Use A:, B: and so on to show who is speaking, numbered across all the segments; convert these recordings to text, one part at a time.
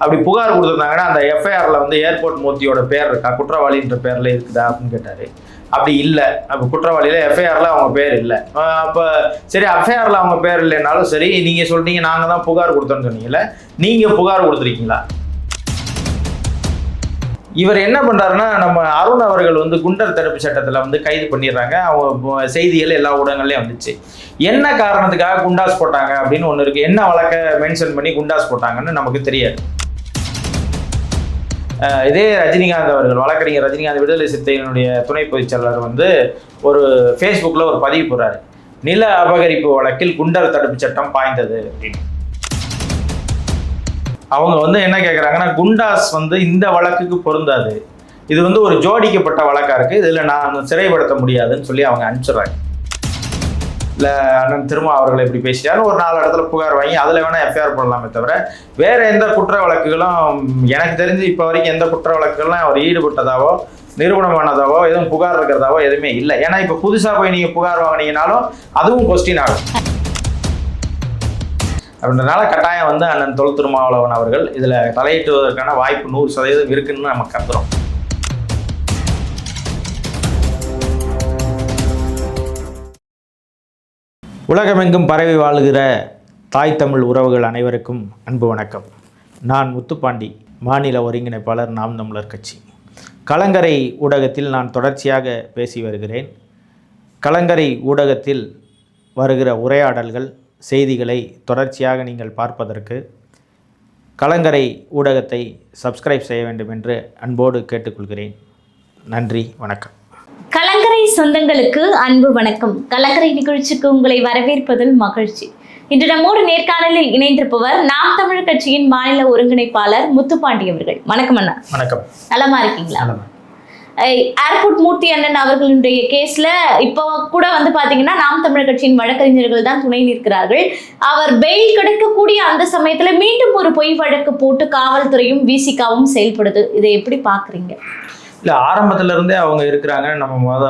A: அப்படி புகார் கொடுத்துருந்தாங்கன்னா அந்த எஃப்ஐஆரில் வந்து ஏர்போர்ட் மூர்த்தியோட பேர் இருக்கா? குற்றவாளின்ற பேரில் இருக்குதா அப்படின்னு கேட்டார். அப்படி இல்லை. அப்போ குற்றவாளியில் எஃப்ஐஆரில் அவங்க பேர் இல்லை. அப்போ சரி எஃப்ஐஆரில் அவங்க பேர் இல்லைனாலும் சரி நீங்கள் சொல்றீங்க நாங்கள் தான் புகார் கொடுத்தோன்னு சொன்னீங்கல்ல நீங்கள் புகார் கொடுத்துருக்கீங்களா? இவர் என்ன பண்றாருன்னா நம்ம அருண் அவர்கள் வந்து குண்டர் தடுப்பு சட்டத்தில் வந்து கைது பண்ணிடுறாங்க. அவங்க செய்திகள் எல்லா ஊடகங்கள்லையும் வந்துச்சு. என்ன காரணத்துக்காக குண்டாஸ் போட்டாங்க அப்படின்னு ஒன்று இருக்கு. என்ன வழக்கை மென்ஷன் பண்ணி குண்டாஸ் போட்டாங்கன்னு நமக்கு தெரியாது. இதே ரஜினிகாந்த் அவர்கள் வழக்கறிஞர் ரஜினிகாந்த் விடுதலை சிறுத்தைகளுடைய துணை பொதுச் செயலாளர் வந்து ஒரு ஃபேஸ்புக்கில் ஒரு பதிவு போடுறாரு. நில அபகரிப்பு வழக்கில் குண்டர் தடுப்பு சட்டம் பாய்ந்தது அப்படின்னு. அவங்க வந்து என்ன கேட்குறாங்கன்னா குண்டாஸ் வந்து இந்த வழக்குக்கு பொருந்தாது. இது வந்து ஒரு ஜோடிக்கப்பட்ட வழக்காக இருக்குது இதில் நான் சிறைப்படுத்த முடியாதுன்னு சொல்லி அவங்க அனுப்பிச்சிடுறாங்க. இல்லை அண்ணன் திருமா அவர்கள் இப்படி பேசிட்டாலும் ஒரு நாலு இடத்துல புகார் வாங்கி அதில் வேணால் எஃப்ஐஆர் பண்ணலாமே தவிர வேற எந்த குற்ற வழக்குகளும் எனக்கு தெரிஞ்சு இப்போ வரைக்கும் எந்த குற்ற வழக்குகள்லாம் அவர் ஈடுபட்டதாவோ நிறுவனமானதாவோ எதுவும் புகார் இருக்கிறதாவோ எதுவுமே இல்லை. ஏன்னா இப்போ புதுசாக போய் நீங்கள் புகார் வாங்கினீங்கனாலும் அதுவும் கொஸ்டின் ஆகும். அப்படின்றனால கட்டாயம் வந்து அண்ணன் தொல் திருமாவளவன் அவர்கள் இதில் தலையிட்டுவதற்கான வாய்ப்பு நூறு சதவீதம் இருக்குன்னு நம்ம கருதுறோம். உலகமெங்கும் பரவி வாழுகிற தாய் தமிழ் உறவுகள் அனைவருக்கும் அன்பு வணக்கம். நான் முத்துப்பாண்டி மாநில ஒருங்கிணைப்பாளர் நாம் தமிழர் கட்சி. கலங்கரை ஊடகத்தில் நான் தொடர்ச்சியாக பேசி வருகிறேன். கலங்கரை ஊடகத்தில் வருகிற உரையாடல்கள் செய்திகளை தொடர்ச்சியாக நீங்கள் பார்ப்பதற்கு கலங்கரை ஊடகத்தை சப்ஸ்கிரைப் செய்ய வேண்டும் என்று அன்போடு கேட்டுக்கொள்கிறேன். நன்றி வணக்கம்.
B: கலங்கரை சொந்தங்களுக்கு அன்பு வணக்கம். கலங்கரை நிகழ்ச்சிக்கு உங்களை வரவேற்பதில் மகிழ்ச்சி. இன்று நம்மோடு நேர்காணலில் இணைந்திருப்பவர் நாம் தமிழர் கட்சியின் மாநில ஒருங்கிணைப்பாளர் முத்துப்பாண்டி அவர்கள். வணக்கம் அண்ணா.
A: வணக்கம்.
B: நலமா இருக்கீங்களா? ஏர்போர்ட் மூர்த்தி அண்ணன் அவர்களுடைய கேஸ்ல இப்போ கூட வந்து பாத்தீங்கன்னா நாம் தமிழர் கட்சியின் வழக்கறிஞர்கள் தான் துணை நிற்கிறார்கள். அவர் பெயில் கிடைக்கக்கூடிய அந்த சமயத்துல மீண்டும் ஒரு பொய் வழக்கு போட்டு காவல்துறையும் விசிகாவும் செயல்படுது. இதை எப்படி பாக்குறீங்க?
A: இல்லை ஆரம்பத்துல இருந்தே அவங்க இருக்கிறாங்க. நம்ம முத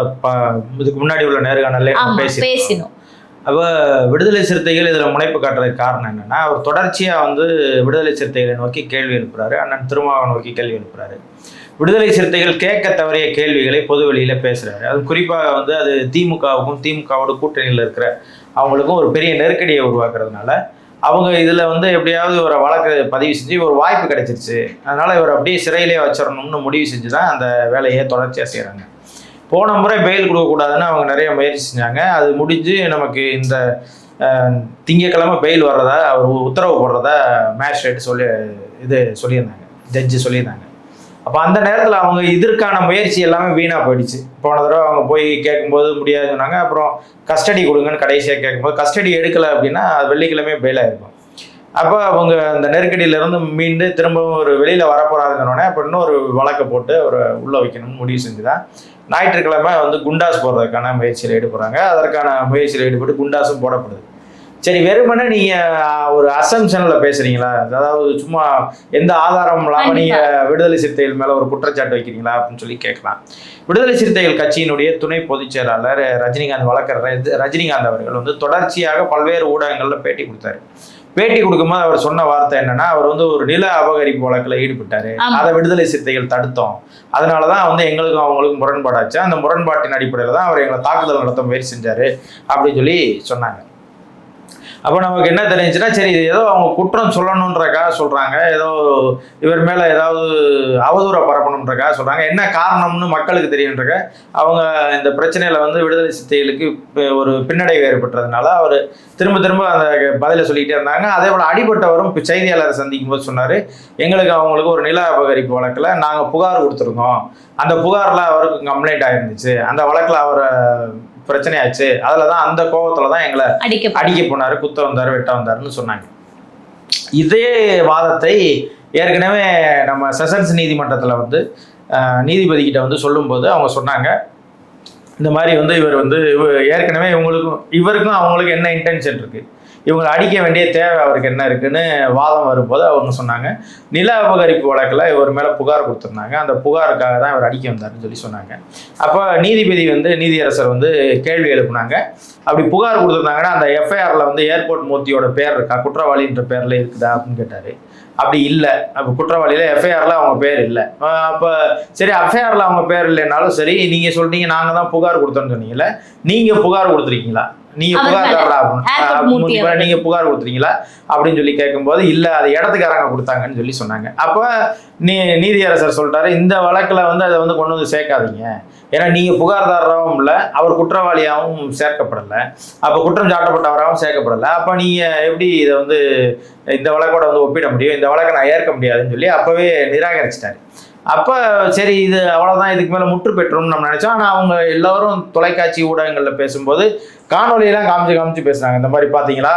A: இதுக்கு முன்னாடி உள்ள நேர்காணல்ல
B: ஆமா
A: பேசி
B: பேசினோம்.
A: அப்போ விடுதலை சிறுத்தைகள் இதில் முனைப்பு காட்டுறதுக்கு காரணம் என்னன்னா அவர் தொடர்ச்சியாக வந்து விடுதலை சிறுத்தைகளை நோக்கி கேள்வி எழுப்புறாரு. அண்ணன் திருமாவை நோக்கி கேள்வி எழுப்புறாரு. விடுதலை சிறுத்தைகள் கேட்க தவறிய கேள்விகளை பொது வெளியில பேசுறாரு. அது குறிப்பாக வந்து அது திமுகவுக்கும் திமுகவோட கூட்டணியில் இருக்கிற அவங்களுக்கும் ஒரு பெரிய நெருக்கடியை உருவாக்குறதுனால அவங்க இதில் வந்து எப்படியாவது ஒரு வழக்கு பதிவு செஞ்சு ஒரு வாய்ப்பு கிடைச்சிருச்சு. அதனால் இவர் அப்படியே சிறையிலே வச்சிடணும்னு முடிவு செஞ்சு தான் அந்த வேலையை தொடர்ச்சியாக செய்கிறாங்க போன முறை பெயில் கொடுக்கக்கூடாதுன்னு அவங்க நிறைய முயற்சி செஞ்சாங்க. அது முடிஞ்சு நமக்கு இந்த திங்கக்கிழமை திங்கட்கிழமை பெயில் வர்றதா அவர் உத்தரவு போடுறதா மேஜிஸ்ட்ரேட் சொல்லி இது சொல்லியிருந்தாங்க. ஜட்ஜு சொல்லியிருந்தாங்க. அப்போ அந்த நேரத்தில் அவங்க இதற்கான முயற்சி எல்லாமே வீணாக போயிடுச்சு. போன தடவை அவங்க போய் கேட்கும்போது முடியாது சொன்னாங்க. அப்புறம் கஸ்டடி கொடுங்கன்னு கடைசியாக கேட்கும்போது கஸ்டடி எடுக்கலை அப்படின்னா அது வெள்ளிக்கிழமை பெயிலாக இருக்கும் அப்போ அவங்க அந்த நெருக்கடியிலேருந்து மீண்டு திரும்பவும் ஒரு வெளியில் வரப்போறாதுங்கிறோடனே அப்போ இன்னொரு வழக்கை போட்டு ஒரு உள்ளே வைக்கணும்னு முடிவு செஞ்சு தான் ஞாயிற்றுக்கிழமை வந்து குண்டாஸ் போடுறதுக்கான முயற்சியில் ஈடுபடுறாங்க. அதற்கான முயற்சியில் ஈடுபட்டு குண்டாஸும் போடப்படுது. சரி வெறுமனே நீங்கள் ஒரு அசம்ஷனில் பேசுகிறீங்களா அதாவது சும்மா எந்த ஆதாரம் இல்லாமல் நீங்கள் விடுதலை சிறுத்தைகள் மேலே ஒரு குற்றச்சாட்டு வைக்கிறீங்களா? அப்படின்னு சொல்லி கேட்கலாம். விடுதலை சிறுத்தைகள் கட்சியினுடைய துணை பொதுச் செயலாளர் ரஜினிகாந்த் வழக்கறிஞர் ரஜினிகாந்த் அவர்கள் வந்து தொடர்ச்சியாக பல்வேறு ஊடகங்களில் பேட்டி கொடுத்தாரு. பேட்டி கொடுக்கும்போது அவர் சொன்ன வார்த்தை என்னன்னா அவர் வந்து ஒரு நில அபகரிப்பு வழக்கில் ஈடுபட்டாரு. அதை விடுதலை சிறுத்தைகள் தடுத்தோம். அதனால தான் வந்து எங்களுக்கும் அவங்களுக்கும் முரண்பாடாச்சு. அந்த முரண்பாட்டின் அடிப்படையில் தான் அவர் எங்களை தாக்குதல் நடத்த முயற்சி செஞ்சாரு அப்படின்னு சொல்லி சொன்னாங்க. அப்போ நமக்கு என்ன தெரிஞ்சுன்னா சரி இது ஏதோ அவங்க குற்றம் சொல்லணுன்றக்காக சொல்கிறாங்க ஏதோ இவர் மேலே ஏதாவது அவதூற பரப்பணுன்றக்காக சொல்கிறாங்க என்ன காரணம்னு மக்களுக்கு தெரியுன்றக்க அவங்க இந்த பிரச்சனையில் வந்து விடுதலை சித்தைகளுக்கு ஒரு பின்னடைவு ஏற்பட்டதுனால அவர் திரும்ப திரும்ப அந்த பதிலை சொல்லிக்கிட்டே இருந்தாங்க. அதே போல் அடிபட்டவரும் இப்போ செய்தியாளரை சந்திக்கும் போது சொன்னார் எங்களுக்கு அவங்களுக்கு ஒரு நில அபகரிப்பு வழக்கில் நாங்கள் புகார் கொடுத்துருந்தோம் அந்த புகாரில் அவருக்கு கம்ப்ளைண்ட் ஆயிருந்துச்சு. அந்த வழக்கில் அவரை பிரச்சனையாச்சு. அதில் தான் அந்த கோபத்தில் தான் எங்களை
B: அடிக்க
A: அடிக்க போனாரு குத்த வந்தாரு வெட்ட வந்தாருன்னு சொன்னாங்க. இதே வாதத்தை ஏற்கனவே நம்ம செஷன்ஸ் நீதிமன்றத்தில் வந்து நீதிபதி கிட்ட வந்து சொல்லும்போது அவங்க சொன்னாங்க. இந்த மாதிரி வந்து இவர் வந்து ஏற்கனவே இவங்களுக்கும் இவருக்கும் அவங்களுக்கும் என்ன இன்டென்ஷன் இருக்கு? இவங்களை அடிக்க வேண்டிய தேவை அவருக்கு என்ன இருக்குன்னு வாதம் வரும்போது அவங்க சொன்னாங்க. நில அபகரிப்பு வழக்கில் இவர் மேலே புகார் கொடுத்துருந்தாங்க. அந்த புகாருக்காக தான் இவர் அடிக்க வந்தாருன்னு சொல்லி சொன்னாங்க. அப்போ நீதிபதி வந்து நீதியரசர் வந்து கேள்வி எழுப்புனாங்க. அப்படி புகார் கொடுத்துருந்தாங்கன்னா அந்த எஃப்ஐஆரில் வந்து ஏர்போர்ட் மூர்த்தியோட பேர் இருக்கா? குற்றவாளின்ற பேரில் இருக்குதா அப்படின்னு கேட்டார். அப்படி இல்லை. அப்போ குற்றவாளியில் எஃப்ஐஆரில் அவங்க பேர் இல்லை. அப்போ சரி எஃப்ஐஆரில் அவங்க பேர் இல்லைனாலும் சரி நீங்கள் சொல்லிட்டீங்க நாங்கள் தான் புகார் கொடுத்தோன்னு சொன்னீங்கல்ல நீங்கள் புகார் கொடுத்துருக்கீங்களா? நீங்க புகார் நீங்க புகார் கொடுத்துறீங்களா அப்படின்னு சொல்லி கேட்கும்போது இல்ல அது இடத்துக்காரங்க கொடுத்தாங்கன்னு சொல்லி சொன்னாங்க. அப்ப நீ நீதியரசர் சொல்றாரு இந்த வழக்குல வந்து அதை வந்து கொண்டு வந்து சேர்க்காதீங்க. ஏன்னா நீங்க புகார்தாரராகவும் இல்லை அவர் குற்றவாளியாகவும் சேர்க்கப்படலை. அப்ப குற்றம் சாட்டப்பட்டவராகவும் சேர்க்கப்படலை. அப்ப நீங்க எப்படி இதை வந்து இந்த வழக்கோட வந்து ஒப்பிட முடியும்? இந்த வழக்கை நான் ஏற்க முடியாதுன்னு சொல்லி அப்பவே நிராகரிச்சிட்டாரு. அப்போ சரி இது அவ்வளோதான் இதுக்கு மேலே முற்று பெற்றோம்னு நம்ம நினச்சோம். ஆனால் அவங்க எல்லாரும் தொலைக்காட்சி ஊடகங்களில் பேசும்போது காணொலியெல்லாம் காமிச்சு காமிச்சு பேசுனாங்க இந்த மாதிரி பார்த்தீங்களா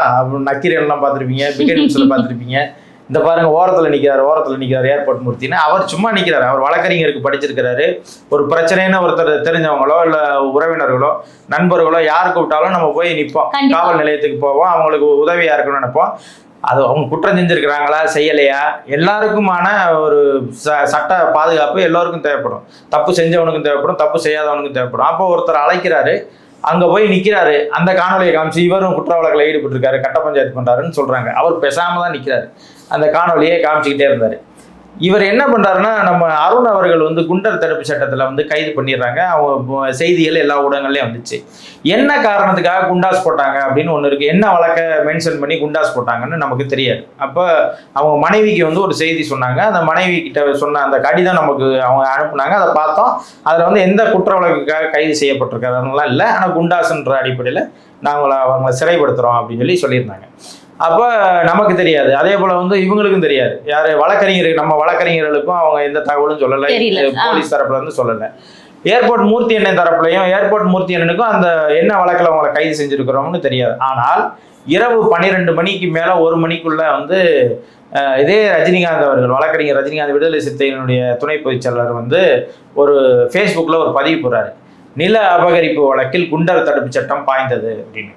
A: நக்கீரன்லாம் பார்த்துருப்பீங்க பிகெட் நியூஸில் பார்த்துருப்பீங்க இந்த பாருங்க ஓரத்தில் நிற்கிறார் ஓரத்தில் நிற்கிறார் ஏர்போர்ட் மூர்த்தின்னு. அவர் சும்மா நிற்கிறாரு அவர் வழக்கறிஞருக்கு படிச்சிருக்கிறாரு. ஒரு பிரச்சனைன்னு ஒருத்தர் தெரிஞ்சவங்களோ இல்லை உறவினர்களோ நண்பர்களோ யார் கூப்பிட்டாலும் நம்ம போய் நிற்போம். காவல் நிலையத்துக்கு போவோம். அவங்களுக்கு உதவியா இருக்கணும்னு நினைப்போம். அது அவங்க குற்றம் செஞ்சுருக்கிறாங்களா செய்யலையா? எல்லாருக்குமான ஒரு ச சட்ட பாதுகாப்பு எல்லோருக்கும் தேவைப்படும். தப்பு செஞ்சவனுக்கும் தேவைப்படும் தப்பு செய்யாதவனுக்கும் தேவைப்படும். அப்போ ஒருத்தர் அழைக்கிறாரு அங்கே போய் நிற்கிறாரு அந்த காணொலியை காமிச்சு இவரும் குற்ற வழக்கில் ஈடுபட்டிருக்காரு கட்ட பஞ்சாயத்து பண்ணுறாருன்னு சொல்கிறாங்க அவர் பேசாமல் தான் நிற்கிறாரு அந்த காணொலியை காமிச்சிக்கிட்டே இருந்தார். இவர் என்ன பண்ணுறாருன்னா நம்ம அருண் அவர்கள் வந்து குண்டர் தடுப்பு சட்டத்தில் வந்து கைது பண்ணிடுறாங்க. அவங்க செய்திகள் எல்லா ஊடகங்கள்லேயும் வந்துச்சு. என்ன காரணத்துக்காக குண்டாஸ் போட்டாங்க அப்படின்னு ஒன்று இருக்குது என்ன வழக்கை மென்ஷன் பண்ணி குண்டாஸ் போட்டாங்கன்னு நமக்கு தெரியாது. அப்போ அவங்க மனைவிக்கு வந்து ஒரு செய்தி சொன்னாங்க. அந்த மனைவி கிட்ட சொன்ன அந்த கடிதம் நமக்கு அவங்க அனுப்புனாங்க. அதை பார்த்தோம். அதில் வந்து எந்த குற்ற வழக்குக்காக கைது செய்யப்பட்டிருக்கிறதுலாம் இல்லை. ஆனால் குண்டாஸ்ன்ற அடிப்படையில் நாங்கள் அவங்களை சிறைப்படுத்துகிறோம் அப்படின்னு சொல்லி சொல்லியிருந்தாங்க. அப்போ நமக்கு தெரியாது. அதே போல் வந்து இவங்களுக்கும் தெரியாது. யார் வழக்கறிஞர் நம்ம வழக்கறிஞர்களுக்கும் அவங்க எந்த தகவலும் சொல்லலை. போலீஸ் தரப்புல இருந்து சொல்லலை. ஏர்போர்ட் மூர்த்தி அண்ணன் தரப்புலையும் ஏர்போர்ட் மூர்த்தி அண்ணனுக்கும் அந்த என்ன வழக்கில் அவங்கள கைது செஞ்சுருக்கிறோம்னு தெரியாது. ஆனால் இரவு பன்னிரெண்டு மணிக்கு மேலே ஒரு மணிக்குள்ள வந்து இதே ரஜினிகாந்த் அவர்கள் வழக்கறிஞர் ரஜினிகாந்த் விடுதலை சிறுத்தையினுடைய துணை பொதுச் செயலாளர் வந்து ஒரு ஃபேஸ்புக்கில் ஒரு பதிவு போடுறாரு. நில அபகரிப்பு வழக்கில் குண்டர் தடுப்பு சட்டம் பாய்ந்தது அப்படின்னு.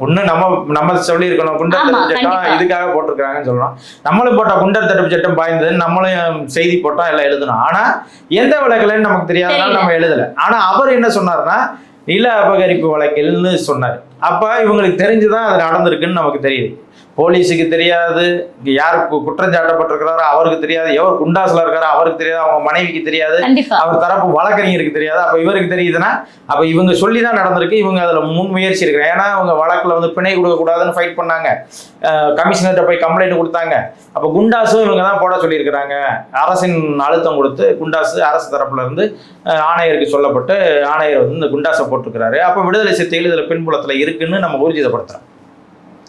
A: ஒண்ணு நம்ம நம்ம சொல்லியிருக்கணும். குண்டர் தடுப்பு சட்டம். இதுக்காக போட்டிருக்காங்கன்னு சொல்றோம் நம்மளும் போட்டா குண்டர் தடுப்பு சட்டம் பாய்ந்ததுன்னு நம்மளும் செய்தி போட்டோம் எல்லாம் எழுதணும். ஆனா எந்த வழக்குலன்னு நமக்கு தெரியாதனால. நம்ம எழுதல. ஆனா அவர் என்ன சொன்னார்னா நில அபகரிப்பு வழக்கில்னு சொன்னார். அப்ப இவங்களுக்கு தெரிஞ்சுதான் அது நடந்திருக்குன்னு நமக்கு தெரியுது. போலீஸுக்கு தெரியாது. இங்க யார் குற்றம் சாட்டப்பட்டிருக்கிறாரோ அவருக்கு தெரியாது. எவர் குண்டாஸ்ல இருக்காரோ அவருக்கு தெரியாது. அவங்க மனைவிக்கு தெரியாது. அவர் தரப்பு வழக்கறிஞருக்கு தெரியாது. அப்ப இவருக்கு தெரியுதுன்னா அப்ப இவங்க சொல்லி தான் நடந்திருக்கு. இவங்க அதுல முன் முயற்சி இருக்கிறாங்க ஏன்னா அவங்க வழக்குல வந்து பிணை கொடுக்க கூடாதுன்னு ஃபைட் பண்ணாங்க. கமிஷனர்கிட்ட போய் கம்ப்ளைண்ட் கொடுத்தாங்க. அப்ப குண்டாஸும் இவங்க தான் போட சொல்லியிருக்கிறாங்க. அரசின் அழுத்தம் கொடுத்து குண்டாசு அரசு தரப்புல இருந்து ஆணையருக்கு சொல்லப்பட்டு ஆணையர் வந்து இந்த குண்டாஸை போட்டிருக்கிறாரு. அப்ப விடுதலை சிறுத்தைகள் இதுல பின்புலத்துல இருக்குன்னு நம்ம ஊர்ஜிதப்படுத்துறோம்.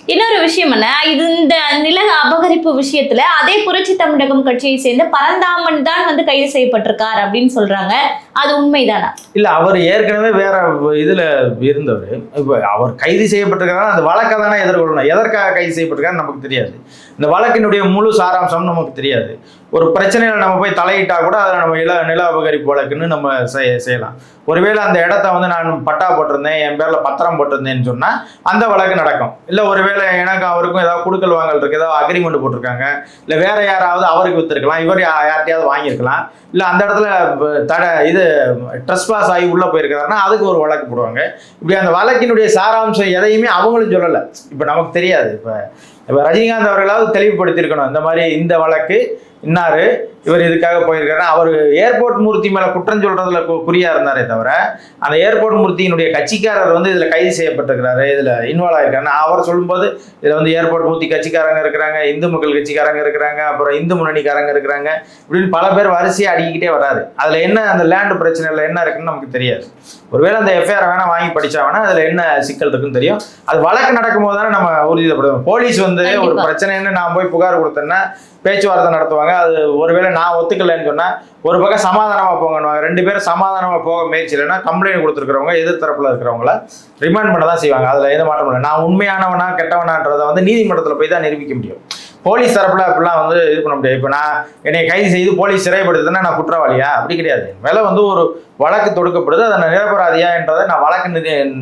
B: இன்னொரு விஷயம் என்ன? இது இந்த நில அபகரிப்பு விஷயத்துல அதே புரட்சி தமிழகம் கட்சியை சேர்ந்த பரந்தாமன் தான் வந்து கைது செய்யப்பட்டிருக்கார் அப்படின்னு சொல்றாங்க. அது உண்மைதானா?
A: இல்ல அவர் ஏற்கனவே வேற இதுல இருந்தவர். இப்போ அவர் கைது செய்யப்பட்டிருக்காரு அந்த வழக்கை தானே எதிர்கொள்ளணும். எதற்காக கைது செய்யப்பட்டிருக்காரு நமக்கு தெரியாது. இந்த வழக்கினுடைய முழு சாராம்சம் நமக்கு தெரியாது. ஒரு பிரச்சனையில் நம்ம போய் தலையிட்டா கூட அதில் நம்ம இல நில அபகரிப்பு வழக்குன்னு நம்ம செய்- செய்யலாம். ஒருவேளை அந்த இடத்த வந்து நான் பட்டா போட்டிருந்தேன் என் பேரில் பத்திரம் போட்டிருந்தேன்னு சொன்னால் அந்த வழக்கு நடக்கும். இல்லை ஒருவேளை எனக்கு அவருக்கும் ஏதாவது குடுக்கல் வாங்கல் இருக்கு ஏதாவது அக்ரிமெண்ட் போட்டிருக்காங்க இல்லை வேற யாராவது அவருக்கு விற்றுருக்கலாம் இவர் யா- யார்கிட்டயாவது வாங்கியிருக்கலாம் இல்லை அந்த இடத்துல ப- தட இது ட்ரெஸ் பாஸ் ஆகி உள்ளே போயிருக்கிறாருன்னா அதுக்கு ஒரு வழக்கு போடுவாங்க. இப்படி அந்த வழக்கினுடைய சாராம்சம் எதையுமே அவங்களும் சொல்லலை. இப்போ நமக்கு தெரியாது இப்போ இப்போ ரஜினிகாந்த் அவர்களாவது தெளிவுபடுத்தியிருக்கணும். இந்த மாதிரி இந்த வழக்கு இன்னாரு? இவர் இதுக்காக போயிருக்காரு. அவர் ஏர்போர்ட் மூர்த்தி மேல குற்றம் சொல்றதுல கு- குறியா இருந்தாரே தவிர அந்த ஏர்போர்ட் மூர்த்தியினுடைய கட்சிக்காரர் வந்து இதுல கைது செய்யப்பட்டிருக்கிறாரு. இதுல இன்வால்வ் ஆயிருக்காரு. அவர் சொல்லும்போது இதுல வந்து ஏர்போர்ட் மூர்த்தி கட்சிக்காரங்க இருக்கிறாங்க இந்து மக்கள் கட்சிக்காரங்க இருக்கிறாங்க அப்புறம் இந்து முன்னணிக்காரங்க இருக்கிறாங்க இப்படின்னு பல பேர் வரிசையா அடிக்கிட்டே வராது அதுல என்ன அந்த லேண்ட் பிரச்சனைல என்ன இருக்குன்னு நமக்கு தெரியாது. ஒருவேளை அந்த எஃப்ஐஆர் வேணா வாங்கி படிச்சா வேணா அதுல என்ன சிக்கல் இருக்குன்னு தெரியும். அது வழக்கு நடக்கும் போது தானே நம்ம உறுதிப்படுத்தும் போலீஸ் வந்து ஒரு. பிரச்சனைன்னு நான் போய் புகார் கொடுத்தேன்னா பேச்சுவார்த்தை நடத்துவாங்க. அது ஒருவேளை நான் ஒத்துக்கலைன்னு சொன்னால் ஒரு பக்கம் சமாதானமாக போங்கன்னுவாங்க. ரெண்டு பேரும் சமாதானமாக போக முயற்சி இல்லைன்னா கம்ப்ளைண்ட் கொடுத்துருக்கிறவங்க தரப்பில் இருக்கிறவங்கள ரிமாண்ட் பண்ண தான் செய்வாங்க. அதில் எந்த மாற்றம் இல்லை. நான் உண்மையானவனா கெட்டவனான்றதை வந்து நீதிமன்றத்தில் போய் தான் நிரூபிக்க முடியும். போலீஸ் தரப்புல அப்படிலாம் வந்து இது பண்ண முடியாது. இப்போ நான் என்னை கைது செய்து போலீஸ் சிறைப்படுத்துனா நான் குற்றவாளியா? அப்படி கிடையாது. மேலே வந்து ஒரு வழக்கு தொடுக்கப்படுது. அதை நான் நிரபராதியா என்றதை நான் வழக்கு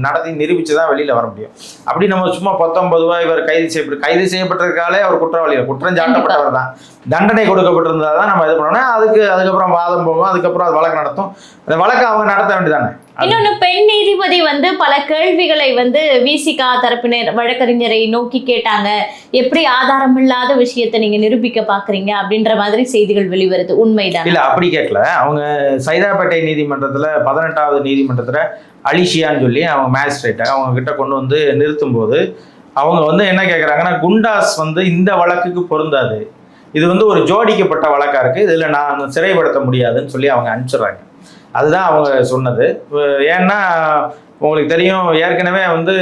A: நடத்தி நிரூபித்து தான் வெளியில் வர முடியும். அப்படி நம்ம சும்மா பத்தொன்பது ரூபாய் இவர் கைது செய்யப்பட்டு கைது செய்யப்பட்டிருக்காலே அவர் குற்றவாளி. குற்றம் சாட்டப்பட்டவர் தான். தண்டனை கொடுக்கப்பட்டிருந்தா தான் நம்ம இது பண்ணோம்னா அதுக்கு அதுக்கப்புறம் வாதம் போகும். அதுக்கப்புறம் அது வழக்கு நடத்தும். அந்த வழக்கு அவங்க நடத்த வேண்டியதானே
B: இன்னொன்னு பெண் நீதிபதி வந்து பல கேள்விகளை வந்து விசிகா தரப்பினர் வழக்கறிஞரை நோக்கி கேட்டாங்க. எப்படி ஆதாரம் இல்லாத விஷயத்தை நீங்க நிரூபிக்க பாக்குறீங்க அப்படின்ற மாதிரி செய்திகள் வெளிவருது. உண்மைதான்?
A: இல்ல அப்படி கேட்கல அவங்க சைதாப்பேட்டை நீதிமன்றத்துல பதினெட்டாவது நீதிமன்றத்துல அலிஷியான்னு சொல்லி அவங்க மேஜிஸ்ட்ரேட்டை அவங்க கிட்ட கொண்டு வந்து நிறுத்தும் போது அவங்க வந்து என்ன கேட்குறாங்கன்னா குண்டாஸ் வந்து இந்த வழக்குக்கு பொருந்தாது. இது வந்து ஒரு ஜோடிக்கப்பட்ட வழக்கா இருக்கு. இதுல நான் சிறைப்படுத்த முடியாதுன்னு சொல்லி அவங்க அனுப்பிச்சிடுறாங்க. அதுதான் அவங்க சொன்னது. ஏன்னா உங்களுக்கு தெரியும் ஏற்கனவே வந்து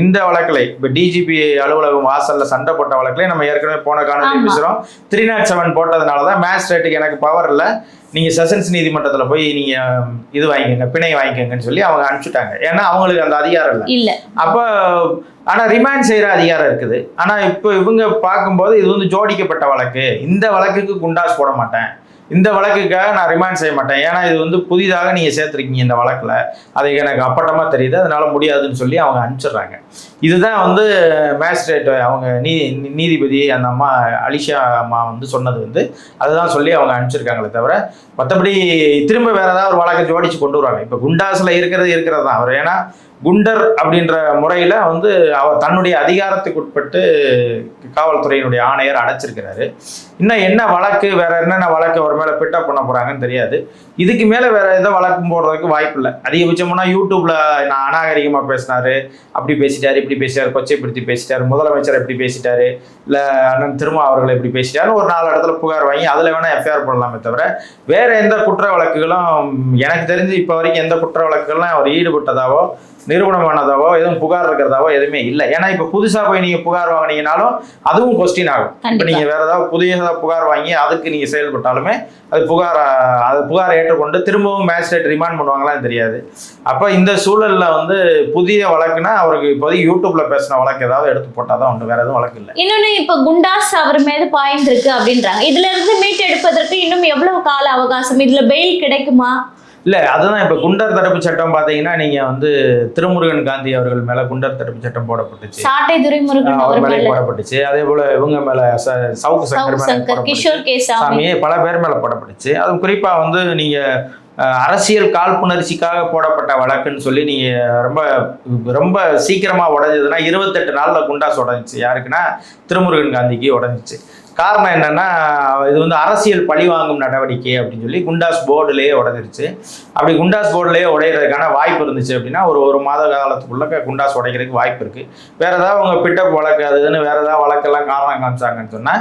A: இந்த வழக்கில் இப்போ டிஜிபி அலுவலகம் வாசல்ல சண்டை போட்ட வழக்கிலே நம்ம ஏற்கனவே போன காணொலி. பேசுகிறோம் த்ரீ நாட் செவன் போட்டதுனால தான் மேஜிஸ்ட்ரேட்டுக்கு எனக்கு பவர் இல்லை. நீங்கள் செஷன்ஸ் நீதிமன்றத்தில் போய் நீங்கள் இது வாங்கிக்கோங்க பிணை வாங்கிக்கோங்கன்னு சொல்லி அவங்க அனுப்பிச்சுட்டாங்க. ஏன்னா அவங்களுக்கு அந்த அதிகாரம் இல்லை.
B: இல்ல.
A: அப்போ ஆனால் ரிமாண்ட் செய்கிற அதிகாரம் இருக்குது. ஆனால் இப்போ இவங்க பார்க்கும்போது இது வந்து ஜோடிக்கப்பட்ட வழக்கு. இந்த வழக்குக்கு குண்டாஸ் போட மாட்டேன். இந்த வழக்குக்காக நான் ரிமாண்ட் செய்ய மாட்டேன். ஏன்னா இது வந்து புதிதாக நீங்கள் சேர்த்துருக்கீங்க இந்த வழக்கில். அது எனக்கு அப்பட்டமாக தெரியுது. அதனால் முடியாதுன்னு சொல்லி அவங்க அனுப்பிச்சிடுறாங்க. இதுதான் வந்து மேஜிஸ்ட்ரேட் அவங்க நீ நீதிபதி அந்த அம்மா அலிஷா அம்மா வந்து சொன்னது வந்து. அதுதான் சொல்லி அவங்க அனுப்பிச்சிருக்காங்களே தவிர மற்றபடி திரும்ப வேறு ஏதாவது ஒரு வழக்கை ஜோடிச்சு கொண்டு வருவாங்க. இப்போ குண்டாஸில் இருக்கிறது இருக்கிறது தான். அவர் ஏன்னா குண்டர் அப்படின்ற முறையில் வந்து அவர் தன்னுடைய அதிகாரத்துக்கு உட்பட்டு காவல்துறையினுடைய ஆணையர் அடைச்சிருக்கிறாரு. இன்னும் என்ன வழக்கு வேற என்னென்ன வழக்கு அவர் மேலே பிட்டப் பண்ண போகிறாங்கன்னு தெரியாது. இதுக்கு மேலே வேற எதோ வழக்கு போடுறதுக்கு வாய்ப்பு இல்லை. அதிகபட்சம்னா யூடியூப்ல நான் அநாகரிகமாக பேசினாரு அப்படி பேசிட்டாரு இப்படி பேசிட்டாரு கொச்சைப்படுத்தி பேசிட்டாரு முதலமைச்சர் எப்படி பேசிட்டாரு இல்லை அண்ணன் திருமா அவர்கள் எப்படி பேசிட்டாரு ஒரு நாலு இடத்துல புகார் வாங்கி அதில் வேணால் எஃப்ஐஆர் பண்ணலாமே தவிர வேற எந்த குற்ற வழக்குகளும் எனக்கு தெரிஞ்சு இப்போ வரைக்கும் எந்த குற்ற வழக்குகள்லாம் அவர் ஈடுபட்டதாவோ நிரூபணமானதாவோ எதுவும் புகார் இருக்கிறதாவோ எதுவுமே இல்லை. ஏன்னா இப்போ புதுசாக போய் நீங்கள் புகார் வாங்கினீங்கனாலும் அதுவும் கொஸ்டின் ஆகும். இப்போ. நீங்கள் வேற ஏதாவது புதிய புகார் வாங்கி அதுக்கு நீங்கள் செயல்பட்டாலுமே அது புகார் அது புகாரை ஏற்றுக்கொண்டு திரும்பவும் மேஜிஸ்ட்ரேட் ரிமாண்ட் பண்ணுவாங்களான்னு தெரியாது. அப்போ இந்த சூழல்ல வந்து புதிய வழக்குனா அவருக்கு இப்போதைக்கு யூடியூப்ல பேசின வழக்கு ஏதாவது எடுத்து போட்டால் தான் உண்டு. வேற எதுவும் வழக்கு இல்லை.
B: இன்னொன்னு இப்ப குண்டாஸ் அவர் மீது பாய்ந்திருக்கு அப்படின்றாங்க. இதுல இருந்து மீட்டெடுப்பதற்கு இன்னும் எவ்வளவு கால அவகாசம்? இதுல பெயில் கிடைக்குமா?
A: இல்லை அதுதான் இப்போ குண்டர் தடுப்பு சட்டம் பார்த்தீங்கன்னா நீங்கள் வந்து திருமுருகன் காந்தி அவர்கள் மேலே குண்டர் தடுப்பு சட்டம் போடப்பட்டுச்சு.
B: சாட்டை துரைமுருகன்
A: அவர் மேலே போடப்பட்டுச்சு. அதே போல இவங்க மேலே சவுக்கு சங்கர் மேலே
B: கிஷோர் கே சாமி.
A: பல பேர் மேல போடப்பட்டுச்சு. அது குறிப்பா வந்து நீங்க அஹ், அரசியல் காழ்ப்புணர்ச்சிக்காக போடப்பட்ட வழக்குன்னு சொல்லி நீங்க ரொம்ப ரொம்ப சீக்கிரமா உடைஞ்சதுன்னா இருபத்தெட்டு நாள்ல குண்டாஸ் உடைஞ்சிச்சு யாருக்குன்னா திருமுருகன் காந்திக்கு உடைஞ்சிச்சு. காரணம் என்னன்னா இது வந்து அரசியல் பழிவாங்கும் நடவடிக்கை அப்படின்னு சொல்லி குண்டாஸ் போர்டுலேயே உடஞ்சிருச்சு. அப்படி குண்டாஸ் போர்டுலேயே உடையிறதுக்கான வாய்ப்பு இருந்துச்சு அப்படின்னா ஒரு ஒரு மாத காலத்துக்குள்ள குண்டாஸ் உடைக்கிறதுக்கு வாய்ப்பு இருக்கு. வேற ஏதாவது அவங்க பிட்டப் வழக்கு அதுன்னு வேற ஏதாவது வழக்கெல்லாம் காரணம் காமிச்சாங்கன்னு சொன்னா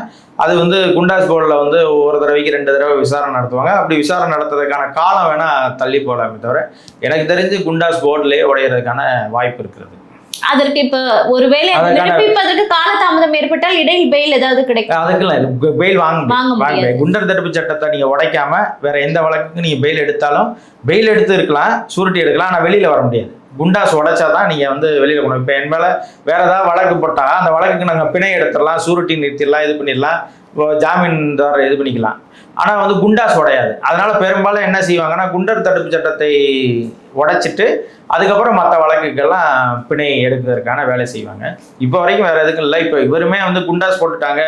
A: அது வந்து குண்டாஸ் போர்டில் வந்து ஒரு தடவைக்கு ரெண்டு தடவை விசாரணை நடத்துவாங்க. அப்படி விசாரணை நடத்துறதுக்கான காலம் வேணா தள்ளி போகலாமே தவிர எனக்கு தெரிஞ்சு குண்டாஸ் போர்டுலேயே உடையிறதுக்கான வாய்ப்பு இருக்கிறது.
B: அதற்கு இப்ப ஒருவேளை நிரூபிப்பதற்கு காலதாமதம் ஏற்பட்டால் இடையில் பெயில் ஏதாவது கிடைக்கும்
A: அதுக்கெல்லாம் பெயில் வாங்க.
B: வாங்க.
A: குண்டர் தடுப்பு சட்டத்தை நீங்க உடைக்காம வேற எந்த வழக்குக்கு நீங்க பெயில் எடுத்தாலும் பெயில் எடுத்து இருக்கலாம் சூரிட்டி எடுக்கலாம் ஆனா வெளியில வர முடியாது குண்டாஸ் உடைச்சாதான் நீங்க வந்து வெளியில கொண்டு இப்போ என் மேல வேற ஏதாவது வழக்கு போட்டா அந்த வழக்குக்கு நாங்க பிணை எடுத்துடலாம் சூரிட்டி நிறுத்திடலாம் இது பண்ணிடலாம் இப்போ ஜாமீன்தார் இது பண்ணிக்கலாம் ஆனால் வந்து குண்டாஸ் உடையாது அதனால பெரும்பாலும் என்ன செய்வாங்கன்னா குண்டர் தடுப்பு சட்டத்தை உடைச்சிட்டு அதுக்கப்புறம் மற்ற வழக்குக்கெல்லாம் பிணை எடுக்கிறதுக்கான வேலை செய்வாங்க. இப்போ வரைக்கும் வேற எதுக்கும் இல்லை. இப்போ இவருமே வந்து குண்டாஸ் போட்டுட்டாங்க.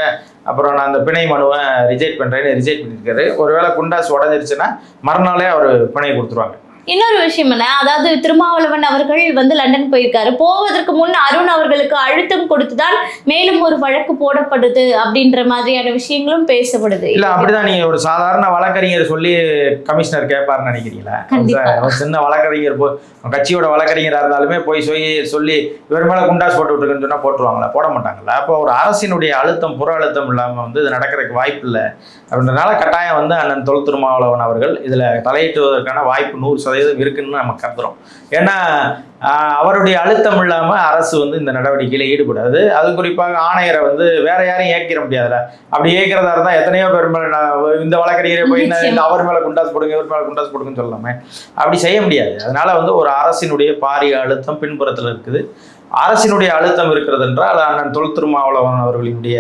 A: அப்புறம் நான் அந்த பிணை மனுவை ரிஜெக்ட் பண்ணுறேன்னு ரிஜெக்ட் பண்ணியிருக்காரு. ஒருவேளை குண்டாஸ் உடஞ்சிருச்சுன்னா மறுநாளே அவர் பிணை கொடுத்துருவாங்க.
B: இன்னொரு விஷயம் என்ன? அதாவது திருமாவளவன் அவர்கள் வந்து லண்டன் போயிருக்காரு. போவதற்கு முன் அருண் அவர்களுக்கு அழுத்தம் கொடுத்துதான் மேலும் ஒரு வழக்கு போடப்படுது அப்படின்ற மாதிரியான விஷயங்களும் பேசப்படுது.
A: இல்ல அப்படிதான் நீங்க ஒரு சாதாரண வழக்கறிஞர் சொல்லி கமிஷனர் கேட்பாருன்னு நினைக்கிறீங்களா?
B: கண்டிப்பா.
A: ஒரு சின்ன வழக்கறிஞர் போ கட்சியோட வழக்கறிஞராக இருந்தாலுமே போய் சொல்லி சொல்லி இவர் மேலே குண்டாஸ் போட்டு விட்டுருக்குன்னு சொன்னால் போட்டுருவாங்களா? போட மாட்டாங்கல்ல அப்போ ஒரு அரசினுடைய அழுத்தம் புற அழுத்தம் இல்லாமல் வந்து இது நடக்கிறதுக்கு வாய்ப்பு இல்லை. அப்படின்றனால கட்டாயம் வந்து அண்ணன் தொல் திருமாவளவன் அவர்கள் இதில் தலையிட்டுவதற்கான வாய்ப்பு நூறு சதவீதம் இருக்குன்னு நம்ம கருதுறோம். ஏன்னா அவருடைய அழுத்தம் இல்லாம அரசு வந்து இந்த நடவடிக்கையில ஈடுபடாது. அது குறிப்பாக ஆணையரை வந்து வேற யாரையும் ஏற்கிற முடியாதுல்ல அப்படி ஏற்கிறதா இருந்தா எத்தனையோ பேர் மேல இந்த வழக்கறிஞரை போய் அவர் மேல குண்டாஸ் போடுங்க இவர் மேல குண்டாஸ் போடுங்கன்னு சொல்லலாமே. அப்படி செய்ய முடியாது. அதனால வந்து ஒரு அரசினுடைய பாரிய அழுத்தம் பின்புறத்துல இருக்குது. அரசினுடைய அழுத்தம் இருக்கிறது என்றால் அண்ணன் தொல் திருமாவளவன் அவர்களுடைய